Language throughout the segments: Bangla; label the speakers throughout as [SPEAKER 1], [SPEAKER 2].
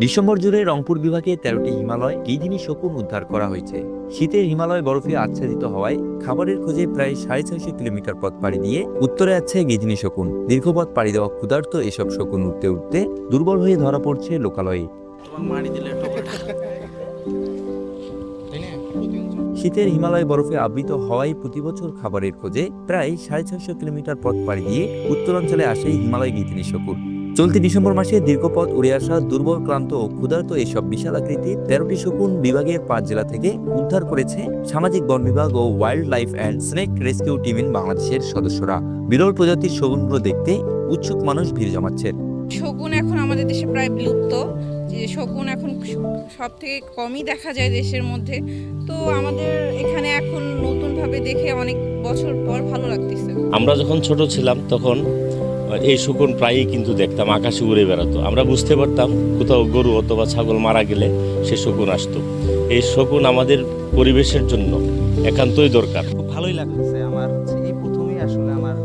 [SPEAKER 1] ডিসেম্বর জুড়ে রংপুর বিভাগে তেরোটি হিমালয় গিদিনী শকুন উদ্ধার করা হয়েছে। শীতের হিমালয় বরফে আচ্ছাদিত হওয়ায় খাবারের খোঁজে প্রায় সাড়ে ছয়শো কিলোমিটার পথ পাড়ি দিয়ে উত্তরে আছে গিদিনী শকুন। দীর্ঘ পথ পাড়ি দেওয়া ক্ষুধার্ত এসব শকুন উঠতে উঠতে দুর্বল হয়ে ধরা পড়ছে লোকালয়ে। শীতের হিমালয় বরফে আবৃত হওয়ায় প্রতি বছর খাবারের খোঁজে প্রায় সাড়ে ছয়শো কিলোমিটার পথ পাড়ি দিয়ে উত্তরাঞ্চলে আসে হিমালয় গিতিনি শকুন। চলতি ডিসেম্বর মাসে দীর্ঘ পথ উড়ে আসা দুর্বল, ক্লান্ত ও ক্ষুধার্ত এসব বিশাল আকৃতির তেরোটি শকুন বিভাগের পাঁচ জেলা থেকে উদ্ধার করেছে সামাজিক বন বিভাগ ও wildlife and snake rescue team in বাংলাদেশের সদস্যরা। বিরল প্রজাতির শকুনগুলো দেখতে উৎসুক মানুষ ভিড় জমাচ্ছেন
[SPEAKER 2] শকুন এখন আমাদের দেশে প্রায় বিলুপ্ত। যে শকুন এখন সব থেকে কমই দেখা যায় দেশের মধ্যে। তো আমাদের এখানে এখন নতুনভাবে দেখে অনেক বছর পর ভালো লাগতেছে।
[SPEAKER 3] আমরা যখন ছোট ছিলাম তখন এই শকুন প্রায়ই কিন্তু দেখতাম আকাশে উড়ে বেড়াতো। আমরা বুঝতে পারতাম কোথাও গরু অথবা ছাগল মারা গেলে সে শকুন আসতো। এই শকুন আমাদের পরিবেশের জন্য একান্তই দরকার।
[SPEAKER 4] খুব ভালোই লাগতেছে আমার এই প্রথমেই আসলে আমার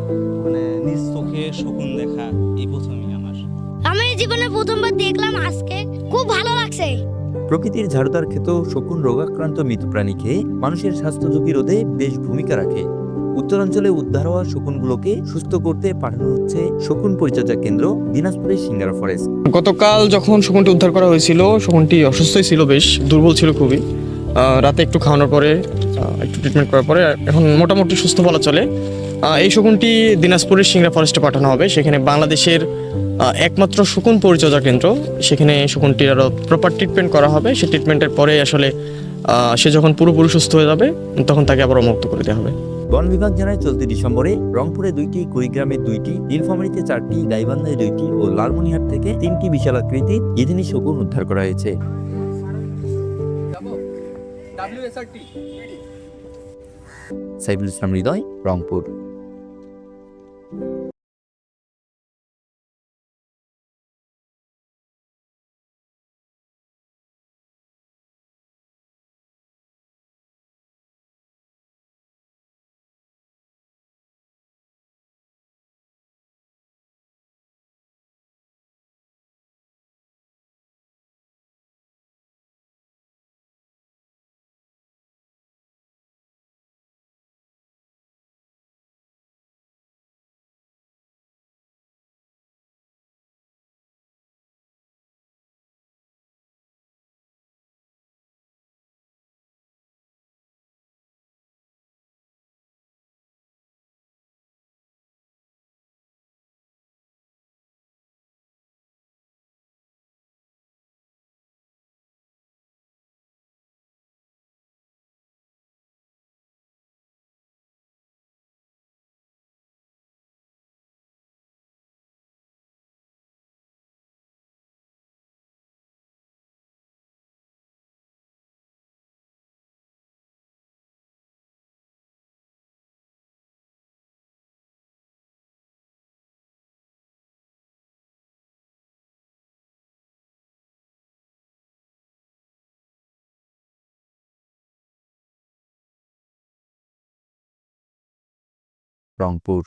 [SPEAKER 4] মানে নিজ চোখে শকুন দেখা এই প্রথমেই আমার।
[SPEAKER 5] আমি জীবনে প্রথমবার দেখলাম আজকে। খুব ভালো লাগছে।
[SPEAKER 1] প্রকৃতির ঝাড়ুদার খেতেও শকুন রোগাক্রান্ত মৃত প্রাণী খেয়ে মানুষের স্বাস্থ্য ঝুঁকি রোধে বেশ ভূমিকা রাখে। উত্তরাঞ্চলে উদ্ধার হওয়া শকুনগুলোকে সুস্থ করতে পাঠানো হচ্ছে শকুন পরিচর্যা কেন্দ্র দিনাজপুরের সিঙ্গারা ফরেস্ট।
[SPEAKER 6] গতকাল যখন শকুনটি উদ্ধার করা হয়েছিল শকুনটি অসুস্থই ছিল বেশ দুর্বল ছিল খুবই। আহ, রাতে একটু খাওয়ানোর পরে আহ, একটু ট্রিটমেন্ট করার পরে এখন মোটামুটি সুস্থ বলা চলে। এই শকুনটি দিনাজপুরের সিংড়া ফরেস্টে পাঠানো হবে। সেখানে বাংলাদেশের একমাত্র শকুন পরিচর্যা কেন্দ্র। সেখানে শকুনটির আরও প্রপার ট্রিটমেন্ট করা হবে। সেই ট্রিটমেন্টের পরে আসলে সে যখন পুরোপুরি সুস্থ হয়ে যাবে, তখন তাকে আবার মুক্ত করে দেওয়া হবে।
[SPEAKER 1] বন বিভাগ জানায়, চলতি ডিসেম্বরে রংপুরে দুইটি, কুড়িগ্রামে দুইটি, নীলফামারীতে চারটি, গাইবান্ধায় দুইটি ও লালমনিহাট থেকে তিনটি বিশাল আকৃতির ইদিনি শকুন উদ্ধার করা হয়েছে। সাইফুল ইসলাম হৃদয়, রংপুর। রংপুর।